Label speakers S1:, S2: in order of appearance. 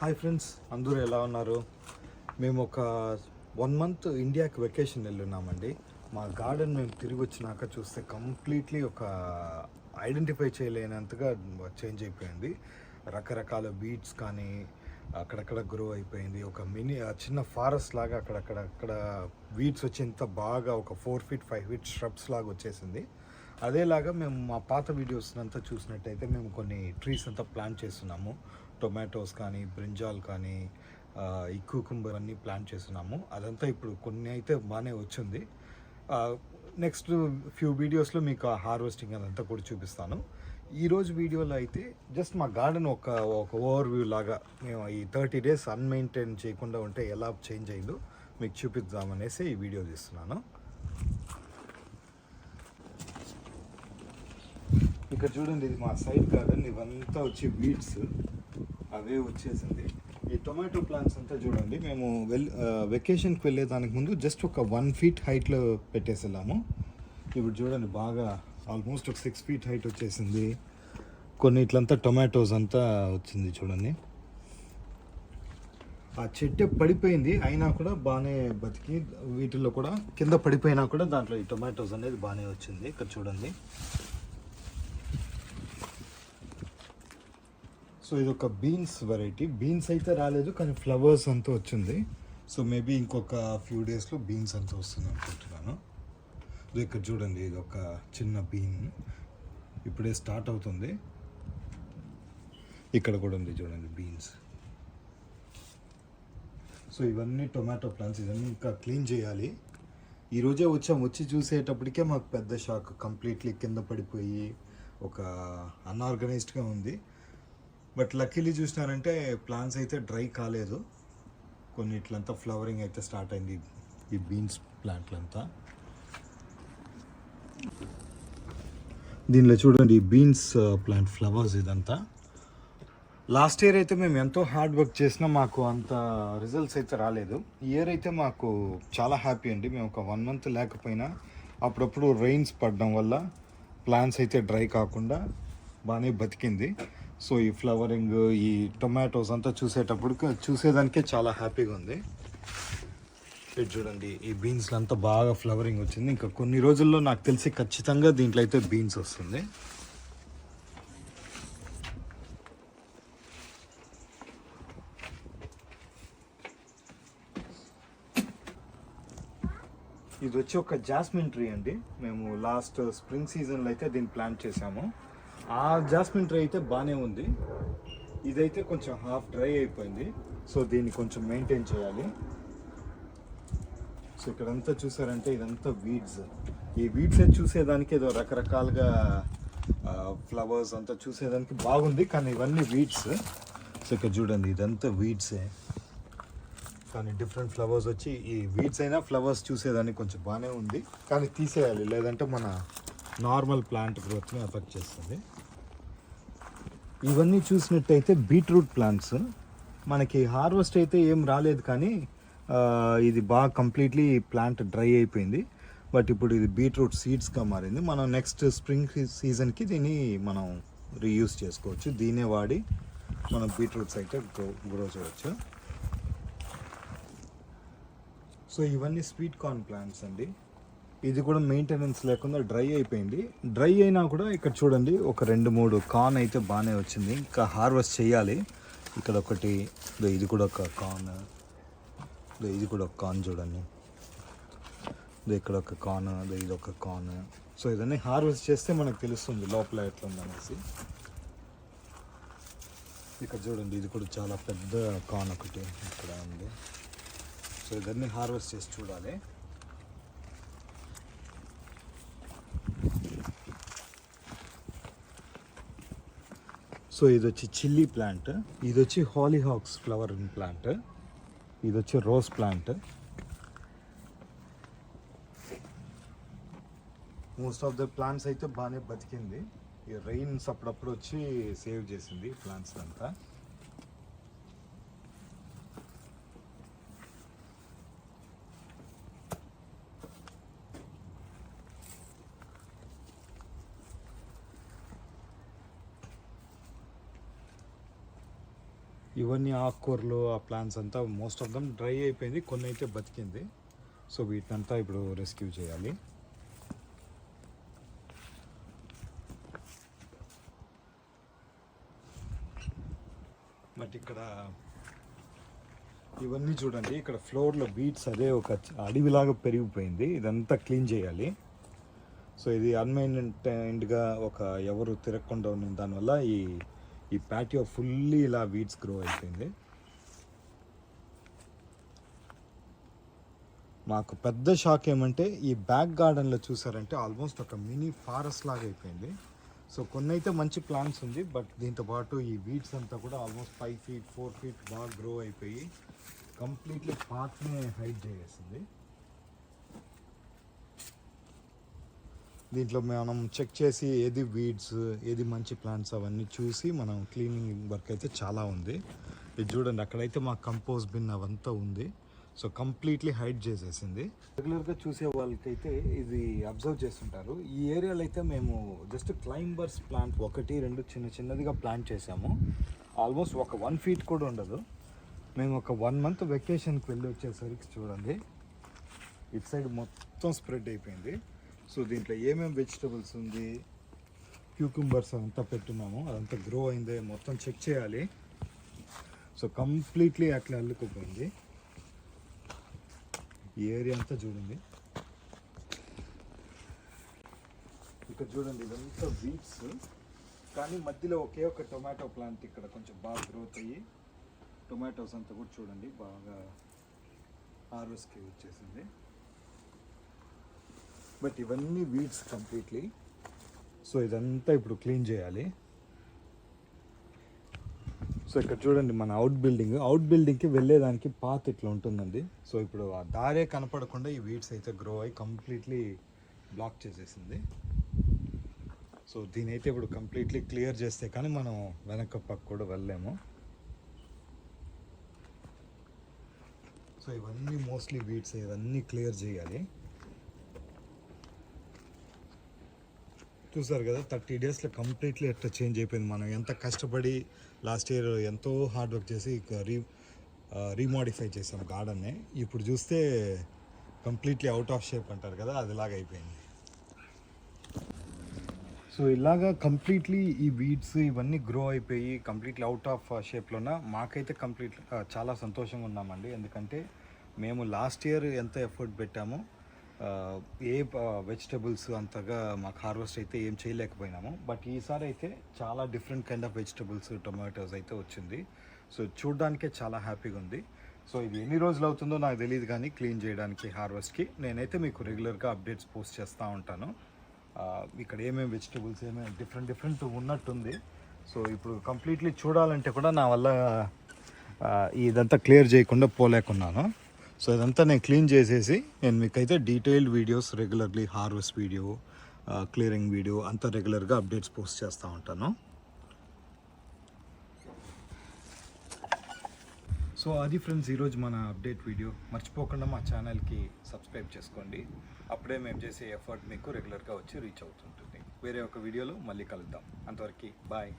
S1: Hi friends అందరూ ఎలా ఉన్నారు? మేము ఒక వన్ మంత్ ఇండియాకి వెకేషన్ వెళ్ళున్నామండి. మా గార్డెన్ మేము తిరిగి వచ్చినాక చూస్తే కంప్లీట్లీ ఒక ఐడెంటిఫై చేయలేనంతగా చేంజ్ అయిపోయింది. రకరకాల బీట్స్ కానీ అక్కడక్కడ గ్రో అయిపోయింది. ఒక మినీ చిన్న ఫారెస్ట్ లాగా అక్కడక్కడ అక్కడ వీడ్స్ వచ్చి ఎంత బాగా ఒక ఫోర్ ఫీట్ ఫైవ్ ఫీట్ స్hrubs లాగా వచ్చేసింది. అదేలాగా మేము మా పాత వీడియోస్ అంతా చూసినట్టయితే మేము కొన్ని ట్రీస్ అంతా ప్లాన్ చేస్తున్నాము. టొమాటోస్ కానీ బ్రింజాల్ కానీ ఈ కుకుంబర్ అన్నీ ప్లాంట్ చేస్తున్నాము. అదంతా ఇప్పుడు కొన్ని అయితే బాగానే వచ్చింది. నెక్స్ట్ ఫ్యూ వీడియోస్లో మీకు ఆ హార్వెస్టింగ్ అదంతా కూడా చూపిస్తాను. ఈరోజు వీడియోలో అయితే జస్ట్ మా గార్డెన్ ఒక ఒక ఓవర్ వ్యూ లాగా మేము ఈ థర్టీ డేస్ అన్మెయింటైన్ చేయకుండా ఉంటే ఎలా చేంజ్ అయిందో మీకు చూపిద్దామనేసి ఈ వీడియో తీస్తున్నాను. ఇక్కడ చూడండి ఇది మా సైడ్ గార్డెన్ ఇవంతా వచ్చి వీడ్స్ అవే వచ్చేసింది. ఈ టొమాటో ప్లాంట్స్ అంతా చూడండి మేము వెల్ వెకేషన్కి వెళ్ళే దానికి ముందు జస్ట్ ఒక వన్ ఫీట్ హైట్లో పెట్టేసి వెళ్ళాము ఇప్పుడు చూడండి బాగా ఆల్మోస్ట్ ఒక సిక్స్ ఫీట్ హైట్ వచ్చేసింది. కొన్ని ఇట్లంతా టొమాటోస్ అంతా వచ్చింది చూడండి. ఆ చెట్టు పడిపోయింది అయినా కూడా బాగానే బతికి వీటిల్లో కూడా కింద పడిపోయినా కూడా దాంట్లో ఈ టొమాటోస్ అనేది బాగానే వచ్చింది. ఇక్కడ చూడండి. సో ఇది ఒక బీన్స్ వెరైటీ బీన్స్ అయితే రాలేదు కానీ ఫ్లవర్స్ అంతా వచ్చింది. సో మేబీ ఇంకొక ఫ్యూ డేస్లో బీన్స్ అంతా వస్తుంది అనుకుంటున్నాను. ఇక్కడ చూడండి ఇది ఒక చిన్న బీన్. ఇప్పుడే స్టార్ట్ అవుతుంది. ఇక్కడ కూడా ఉంది చూడండి బీన్స్. సో ఇవన్నీ టొమాటో ప్లాంట్స్ ఇవన్నీ ఇంకా క్లీన్ చేయాలి. ఈరోజే వచ్చాం వచ్చి చూసేటప్పటికే మాకు పెద్ద షాక్ కంప్లీట్లీ కింద పడిపోయి ఒక అన్ఆర్గనైజ్డ్గా ఉంది. బట్ లక్కీలీ చూసినారంటే ప్లాంట్స్ అయితే డ్రై కాలేదు. కొన్ని ఇట్లంతా ఫ్లవరింగ్ అయితే స్టార్ట్ అయింది ఈ బీన్స్ ప్లాంట్లంతా. దీనిలో చూడండి ఈ బీన్స్ ప్లాంట్ ఫ్లవర్స్ ఇదంతా. లాస్ట్ ఇయర్ అయితే మేము ఎంతో హార్డ్ వర్క్ చేసినా మాకు అంత రిజల్ట్స్ అయితే రాలేదు. ఇయర్ అయితే మాకు చాలా హ్యాపీ అండి. మేము ఒక వన్ మంత్ లేకపోయినా అప్పుడప్పుడు రెయిన్స్ పడడం వల్ల ప్లాంట్స్ అయితే డ్రై కాకుండా బాగానే బతికింది. సో ఈ ఫ్లవరింగ్ ఈ టొమాటోస్ అంతా చూసేటప్పుడు చూసేదానికే చాలా హ్యాపీగా ఉంది. ఇది చూడండి ఈ బీన్స్లో అంతా బాగా ఫ్లవరింగ్ వచ్చింది. ఇంకా కొన్ని రోజుల్లో నాకు తెలిసి ఖచ్చితంగా దీంట్లో అయితే బీన్స్ వస్తుంది. ఇది వచ్చి ఒక జాస్మిన్ ట్రీ అండి. మేము లాస్ట్ స్ప్రింగ్ సీజన్లో అయితే దీన్ని ప్లాంట్ చేసాము ఆ జాస్మిన్ ట్రై అయితే బాగానే ఉంది. ఇదైతే కొంచెం హాఫ్ డ్రై అయిపోయింది. సో దీన్ని కొంచెం మెయింటైన్ చేయాలి. సో ఇక్కడంతా చూసారంటే ఇదంతా వీడ్స్ ఈ వీడ్స్ చూసేదానికి ఏదో రకరకాలుగా ఫ్లవర్స్ అంతా చూసేదానికి బాగుంది. కానీ ఇవన్నీ వీడ్స్ సో ఇక్కడ చూడండి ఇదంతా వీడ్సే కానీ డిఫరెంట్ ఫ్లవర్స్ వచ్చి ఈ వీడ్స్ అయినా ఫ్లవర్స్ చూసేదానికి కొంచెం బాగానే ఉంది. కానీ తీసేయాలి లేదంటే మన నార్మల్ ప్లాంట్ గ్రోత్ని అఫెక్ట్ చేస్తుంది. ఇవన్నీ చూసినట్టయితే బీట్రూట్ ప్లాంట్స్. మనకి హార్వెస్ట్ అయితే ఏం రాలేదు కానీ ఇది బాగా కంప్లీట్లీ ప్లాంట్ డ్రై అయిపోయింది. బట్ ఇప్పుడు ఇది బీట్రూట్ సీడ్స్గా మారింది. మనం నెక్స్ట్ స్ప్రింగ్ సీజన్కి దీన్ని మనం రీయూస్ చేసుకోవచ్చు. దీన్నే వాడి మనం బీట్రూట్స్ అయితే గ్రో గ్రో చేయవచ్చు సో ఇవన్నీ స్వీట్ కార్న్ ప్లాంట్స్ అండి. ఇది కూడా మెయింటెనెన్స్ లేకుండా డ్రై అయిపోయింది. డ్రై అయినా కూడా ఇక్కడ చూడండి ఒక రెండు మూడు కార్న్ అయితే బాగానే వచ్చింది. ఇంకా హార్వెస్ట్ చేయాలి. ఇక్కడ ఒకటి ఇది కూడా ఒక కాన్ ఇది కూడా ఒక కాన్ చూడండి. ఇక్కడ ఒక కాన్ ఇది ఒక కాన్ సో ఇదన్నీ హార్వెస్ట్ చేస్తే మనకు తెలుస్తుంది లోపల ఎట్లా ఉందనేసి. ఇక్కడ చూడండి ఇది కూడా చాలా పెద్ద కాన్ ఒకటి ఇక్కడ ఉంది. సో ఇదన్నీ హార్వెస్ట్ చేసి చూడాలి. సో ఇది వచ్చి చిల్లీ ప్లాంట్ ఇది వచ్చి హాలీహాక్స్ ఫ్లవర్ ప్లాంట్ ఇది వచ్చి rose plant. Most of the plants అయితే బాగానే బతికింది. ఈ రెయిన్స్ అప్పుడప్పుడు వచ్చి సేవ్ చేసింది ప్లాంట్స్ అంతా. ఇవన్నీ ఆకుకూరలు ఆ ప్లాంట్స్ అంతా మోస్ట్ ఆఫ్ దమ్ డ్రై అయిపోయింది కొన్ని అయితే బతికింది. సో వీటినంతా ఇప్పుడు రెస్క్యూ చేయాలి. బట్ ఇక్కడ ఇవన్నీ చూడండి ఇక్కడ ఫ్లోర్లో బీట్స్ అదే ఒక అడవిలాగా పెరిగిపోయింది. ఇదంతా క్లీన్ చేయాలి. సో ఇది అన్మైంటైన్డ్గా ఒక ఎవరు తిరగకుండా ఉన్న దానివల్ల ఈ ఈ ప్యాటియో ఫుల్లీ ఇలా వీడ్స్ గ్రో అయిపోయింది. మాకు పెద్ద షాక్ ఏమంటే ఈ బ్యాక్ గార్డెన్లో చూసారంటే ఆల్మోస్ట్ ఒక మినీ ఫారెస్ట్ లాగా అయిపోయింది. సో కొన్ని అయితే మంచి ప్లాంట్స్ ఉంది బట్ దీంతో పాటు ఈ వీడ్స్ అంతా కూడా almost five feet four feet బాగా గ్రో అయిపోయి కంప్లీట్లీ పార్క్నే హైడ్ చేసేసింది. దీంట్లో మనం చెక్ చేసి ఏది వీడ్స్ ఏది మంచి ప్లాంట్స్ అవన్నీ చూసి మనం క్లీనింగ్ వర్క్ అయితే చాలా ఉంది. ఇది చూడండి అక్కడైతే మా కంపోజ్ బిన్ అవంతా ఉంది. సో కంప్లీట్లీ హైడ్ చేసేసింది. రెగ్యులర్గా చూసే వాళ్ళకైతే ఇది అబ్జర్వ్ చేస్తుంటారు. ఈ ఏరియాలో అయితే మేము జస్ట్ క్లైంబర్స్ ప్లాంట్ ఒకటి రెండు చిన్న చిన్నదిగా ప్లాంట్ చేసాము. ఆల్మోస్ట్ ఒక వన్ ఫీట్ కూడా ఉండదు. మేము ఒక వన్ మంత్ వెకేషన్కి వెళ్ళి వచ్చేసరికి చూడండి ఇటు సైడ్ మొత్తం స్ప్రెడ్ అయిపోయింది. సో దీంట్లో ఏమేమి వెజిటబుల్స్ ఉంది? క్యూకుంబర్స్ అంతా పెట్టున్నాము. అదంతా గ్రో అయిందే. మొత్తం చెక్ చేయాలి. సో కంప్లీట్లీ అట్లా అల్లుకుపోయింది. ఈ ఏరియా అంతా చూడండి. ఇక్కడ చూడండి ఇదంతా వీట్స్ కానీ మధ్యలో ఒకే ఒక టొమాటో ప్లాంట్ ఇక్కడ కొంచెం బాగా గ్రోత్ అయ్యి టొమాటోస్ అంతా కూడా చూడండి బాగా హార్వెస్ట్కి వచ్చేసింది. బట్ ఇవన్నీ వీడ్స్ కంప్లీట్లీ సో ఇదంతా ఇప్పుడు క్లీన్ చేయాలి. సో ఇక్కడ చూడండి మన అవుట్ బిల్డింగ్ అవుట్ బిల్డింగ్కి వెళ్ళేదానికి పాత్ ఇట్లా ఉంటుందండి. సో ఇప్పుడు ఆ దారే కనపడకుండా ఈ వీడ్స్ అయితే గ్రో అయ్యి కంప్లీట్లీ బ్లాక్ చేసేసింది. సో దీని అయితే ఇప్పుడు కంప్లీట్లీ క్లియర్ చేస్తే కానీ మనం వెనక పక్క కూడా వెళ్ళలేము. సో ఇవన్నీ మోస్ట్లీ వీడ్స్ ఇవన్నీ క్లియర్ చేయాలి. చూసారు కదా థర్టీ డేస్లో కంప్లీట్లీ ఎట్లా చేంజ్ అయిపోయింది మనం ఎంత కష్టపడి లాస్ట్ ఇయర్ ఎంతో హార్డ్ వర్క్ చేసి రీ రీమాడిఫై చేసాం గార్డెన్ని. ఇప్పుడు చూస్తే కంప్లీట్లీ అవుట్ ఆఫ్ షేప్ అంటారు కదా అదిలాగా అయిపోయింది. సో ఇలాగా కంప్లీట్లీ ఈ వీడ్స్ ఇవన్నీ గ్రో అయిపోయి కంప్లీట్లీ అవుట్ ఆఫ్ షేప్లోన మాకైతే కంప్లీట్ చాలా సంతోషంగా ఉన్నామండి. ఎందుకంటే మేము లాస్ట్ ఇయర్ ఎంత ఎఫర్ట్ పెట్టామో ఏ వెజిటబుల్స్ అంతగా మాకు హార్వెస్ట్ అయితే ఏం చేయలేకపోయినాము. బట్ ఈసారి అయితే చాలా different kind of vegetables tomatoes అయితే వచ్చింది. సో చూడడానికే చాలా హ్యాపీగా ఉంది. సో ఇది ఎన్ని రోజులు అవుతుందో నాకు తెలియదు కానీ క్లీన్ చేయడానికి హార్వెస్ట్కి నేనైతే మీకు రెగ్యులర్గా అప్డేట్స్ పోస్ట్ చేస్తూ ఉంటాను. ఇక్కడ ఏమేమి వెజిటబుల్స్ ఏమేమి డిఫరెంట్ డిఫరెంట్ ఉన్నట్టుంది. సో ఇప్పుడు కంప్లీట్లీ చూడాలంటే కూడా నా వల్ల ఇదంతా క్లియర్ చేయకుండా పోలేకున్నాను. సో ఇదంతా నేను క్లీన్ చేసేసి నేను మీకైతే detailed videos regularly harvest video clearing video అంతా రెగ్యులర్గా అప్డేట్స్ పోస్ట్ చేస్తూ ఉంటాను. సో అది ఫ్రెండ్స్ ఈరోజు మన అప్డేట్ వీడియో మర్చిపోకుండా మా ఛానల్కి సబ్స్క్రైబ్ చేసుకోండి. అప్పుడే మేము చేసే ఎఫర్ట్ మీకు రెగ్యులర్గా వచ్చి రీచ్ అవుతుంటుంది. వేరే ఒక వీడియోలో మళ్ళీ కలుద్దాం. అంతవరకు బాయ్